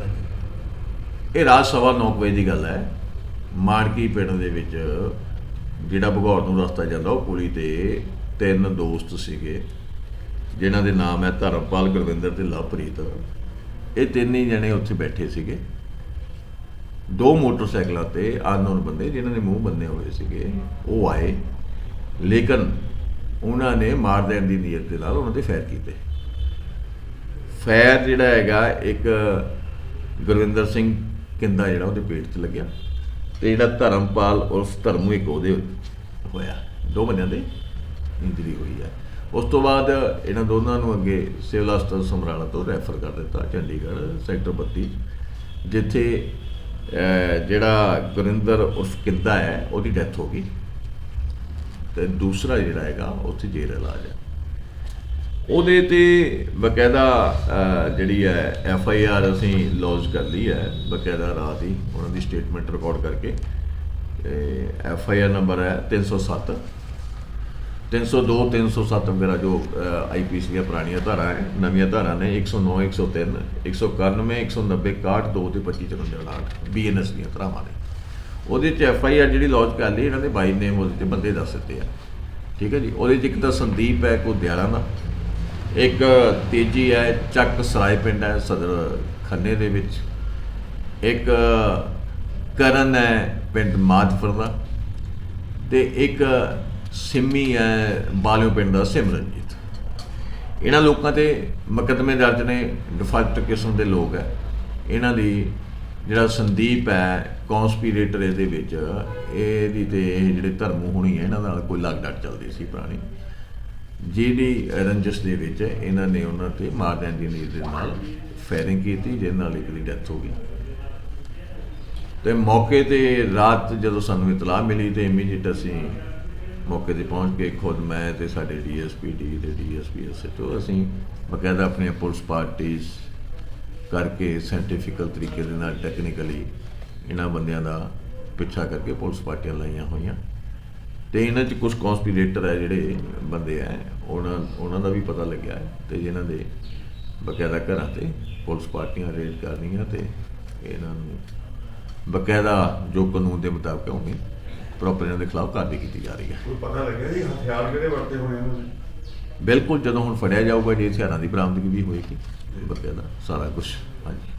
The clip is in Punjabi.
ਮਾਮਲਾ ਜੀ ਇਹ ਰਾਤ ਸਵਾ ਨੌ ਕੁ ਵਜੇ ਦੀ ਗੱਲ ਹੈ। ਮਾਨਕੀ ਪਿੰਡ ਦੇ ਵਿੱਚ ਜਿਹੜਾ ਭਗੌਰ ਨੂੰ ਰਸਤਾ ਜਾਂਦਾ, ਉਹ ਪੁਲੀ ਤੇ ਤਿੰਨ ਦੋਸਤ ਸੀਗੇ, ਜਿਨ੍ਹਾਂ ਦੇ ਨਾਮ ਹੈ ਧਰਮਪਾਲ, ਗੁਰਵਿੰਦਰ ਤੇ ਲਵਪ੍ਰੀਤ। ਇਹ ਤਿੰਨ ਹੀ ਜਣੇ ਉੱਥੇ ਬੈਠੇ ਸੀਗੇ। ਦੋ ਮੋਟਰਸਾਈਕਲਾਂ ਤੇ ਅਨਨੋਨ ਬੰਦੇ, ਜਿਨ੍ਹਾਂ ਦੇ ਮੂੰਹ ਬੰਨੇ ਹੋਏ ਸੀਗੇ, ਉਹ ਆਏ। ਲੇਕਿਨ ਉਹਨਾਂ ਨੇ ਮਾਰ ਦੇਣ ਦੀ ਨੀਅਤ ਦੇ ਨਾਲ ਉਹਨਾਂ ਤੇ ਫਾਇਰ ਕੀਤੇ। ਫਾਇਰ ਜਿਹੜਾ ਹੈਗਾ, ਇੱਕ ਗੁਰਵਿੰਦਰ ਸਿੰਘ ਕਿੰਦਾ ਜਿਹੜਾ ਉਹਦੇ ਪੇਟ 'ਚ ਲੱਗਿਆ ਤੇ ਜਿਹੜਾ ਧਰਮਪਾਲ ਉਰਫ ਧਰਮੂ ਇੱਕ ਉਹਦੇ ਹੋਇਆ, ਦੋ ਬੰਦਿਆਂ ਦੇ ਇੰਜਰੀ ਹੋਈ ਹੈ ਉਸ ਤੋਂ ਬਾਅਦ ਇਹਨਾਂ ਦੋਨਾਂ ਨੂੰ ਅੱਗੇ ਸਿਵਲ ਹਸਪਤਾਲ ਸਮਰਾਲਾ ਤੋਂ ਰੈਫਰ ਕਰ ਦਿੱਤਾ, ਚੰਡੀਗੜ੍ਹ ਸੈਕਟਰ 32 ਜਿੱਥੇ ਜਿਹੜਾ ਗੁਰਿੰਦਰ ਉਰਫ ਕਿੰਦਾ ਹੈ, ਉਹਦੀ ਡੈਥ ਹੋ ਗਈ ਤੇ ਦੂਸਰਾ ਜਿਹੜਾ ਹੈਗਾ, ਉੱਥੇ ਜੇਲ੍ਹ ਇਲਾਜ ਹੈ। ਉਹਦੇ ਤੇ ਬਕਾਇਦਾ ਜਿਹੜੀ ਹੈ ਐਫ ਆਈ ਆਰ ਅਸੀਂ ਲੌਂਚ ਕਰ ਲਈ ਹੈ, ਬਕਾਇਦਾ ਰਾਤ ਹੀ ਉਹਨਾਂ ਦੀ ਸਟੇਟਮੈਂਟ ਰਿਕਾਰਡ ਕਰਕੇ। ਐਫ ਆਈ ਆਰ ਨੰਬਰ ਹੈ 307 302 307 ਮੇਰਾ ਜੋ ਆਈ ਪੀ ਸੀ ਦੀਆਂ ਪੁਰਾਣੀਆਂ ਧਾਰਾ ਹੈ, ਨਵੀਆਂ ਧਾਰਾ ਨੇ 109 103 191 190 61 2 ਤੇ 25 54 ਬੀ ਐਨ ਐਸ ਦੀਆਂ ਧਾਰਾਵਾਂ ਨੇ। ਉਹਦੇ ਚ ਐਫ ਆਈ ਆਰ ਜਿਹੜੀ ਲੌਂਚ ਕਰ ਲਈ, ਇਹਨਾਂ ਦੇ ਬਾਈ ਨੇਮ ਉਹਦੇ ਚ ਬੰਦੇ ਦੱਸ ਦਿੱਤੇ ਆ। ਠੀਕ ਹੈ ਜੀ? ਉਹਦੇ ਚ ਇੱਕ ਤਾਂ ਸੰਦੀਪ ਹੈ ਕੋ ਦਿਆਲਾ ਦਾ। ਇੱਕ ਤੇਜੀ ਹੈ, ਚੱਕ ਸਰਾਏ ਪਿੰਡ ਹੈ, ਸਦਰ ਖੰਨੇ ਦੇ ਵਿੱਚ। ਇੱਕ ਕਰਨ ਹੈ, ਪਿੰਡ ਮਾਦਪੁਰ ਦਾ। ਤੇ ਇੱਕ ਸਿੰਮੀ ਹੈ, ਬਾਲਿਓ ਪਿੰਡ ਦਾ, ਸਿਮਰਨਜੀਤ। ਇਹਨਾਂ ਲੋਕਾਂ ਤੇ ਮੁਕੱਦਮੇ ਦਰਜ ਨੇ ਡਿਫਾਲਟ ਕਿਸਮ ਦੇ ਲੋਕ ਹੈ। ਇਹਨਾਂ ਦੀ ਜਿਹੜਾ ਸੰਦੀਪ ਹੈ ਕਨਸਪੀਰੇਟਰ ਇਹਦੇ ਵਿੱਚ, ਇਹਦੀ ਤੇ ਇਹ ਜਿਹੜੇ ਧਰਮ ਹੋਣੀ ਹੈ, ਇਹਨਾਂ ਨਾਲ ਕੋਈ ਲੱਗ ਡਟ ਚੱਲਦੀ ਸੀ ਪੁਰਾਣੀ। ਜਿਹਦੀ ਰੰਜਸ ਦੇ ਵਿੱਚ ਇਹਨਾਂ ਨੇ ਉਹਨਾਂ ਤੇ ਮਾਰ ਦੇਣ ਦੀ ਨੀਤ ਦੇ ਨਾਲ ਫਾਇਰਿੰਗ ਕੀਤੀ, ਜਿਹਦੇ ਨਾਲ ਇੱਕ ਦੀ ਡੈਥ ਹੋ ਗਈ। ਤੇ ਮੌਕੇ ਤੇ ਰਾਤ ਜਦੋਂ ਸਾਨੂੰ ਇਤਲਾਹ ਮਿਲੀ ਤੇ ਇਮੀਡੀਏਟ ਅਸੀਂ ਮੌਕੇ ਤੇ ਪਹੁੰਚ ਕੇ ਖੁਦ ਮੈਂ ਤੇ ਸਾਡੇ ਡੀਐਸਪੀ ਡੀ ਤੇ ਡੀਐਸਪੀ ਐਸਐਚਓ ਅਸੀਂ ਬਕਾਇਦਾ ਆਪਣੀਆਂ ਪੁਲਿਸ ਪਾਰਟੀਆਂ ਕਰਕੇ ਸਾਇੰਟੀਫਿਕਲ ਤਰੀਕੇ ਦੇ ਨਾਲ ਟੈਕਨੀਕਲੀ ਇਹਨਾਂ ਬੰਦਿਆਂ ਦਾ ਪਿੱਛਾ ਕਰਕੇ ਪੁਲਿਸ ਪਾਰਟੀਆਂ ਲਾਈਆਂ ਹੋਈਆਂ। ਤੇ ਇਹਨਾਂ 'ਚ ਕੁਝ ਕਨਸਪੀਰੇਟਰ ਹੈ ਜਿਹੜੇ ਬੰਦੇ ਆ ਉਹਨਾਂ ਉਹਨਾਂ ਦਾ ਵੀ ਪਤਾ ਲੱਗਿਆ ਹੈ ਤੇ ਜਿਨ੍ਹਾਂ ਦੇ ਬਕਾਇਦਾ ਘਰਾਂ ਤੇ ਪੁਲਿਸ ਪਾਰਟੀਆਂ ਰੇਡ ਕਰਨੀਆਂ ਤੇ ਇਹਨਾਂ ਨੂੰ ਬਕਾਇਦਾ ਜੋ ਕਾਨੂੰਨ ਦੇ ਮੁਤਾਬਕ ਹੋਣੀ ਪ੍ਰੋਪਰ ਇਹਨਾਂ ਦੇ ਖਿਲਾਫ ਕਾਰਵਾਈ ਕੀਤੀ ਜਾ ਰਹੀ ਹੈ। ਕੋਈ ਪਤਾ ਲੱਗਿਆ ਜੀ ਹਥਿਆਰ ਕਿਹੜੇ ਵਰਤੇ ਹੋਣੇ ਇਹਨਾਂ ਨੇ ਬਿਲਕੁਲ ਜਦੋਂ ਹੁਣ ਫੜਿਆ ਜਾਊਗਾ ਜੇ ਹਥਿਆਰਾਂ ਦੀ ਬਰਾਮਦਗੀ ਵੀ ਹੋਏਗੀ ਬਕਾਇਦਾ ਸਾਰਾ ਕੁਝ ਹਾਂਜੀ।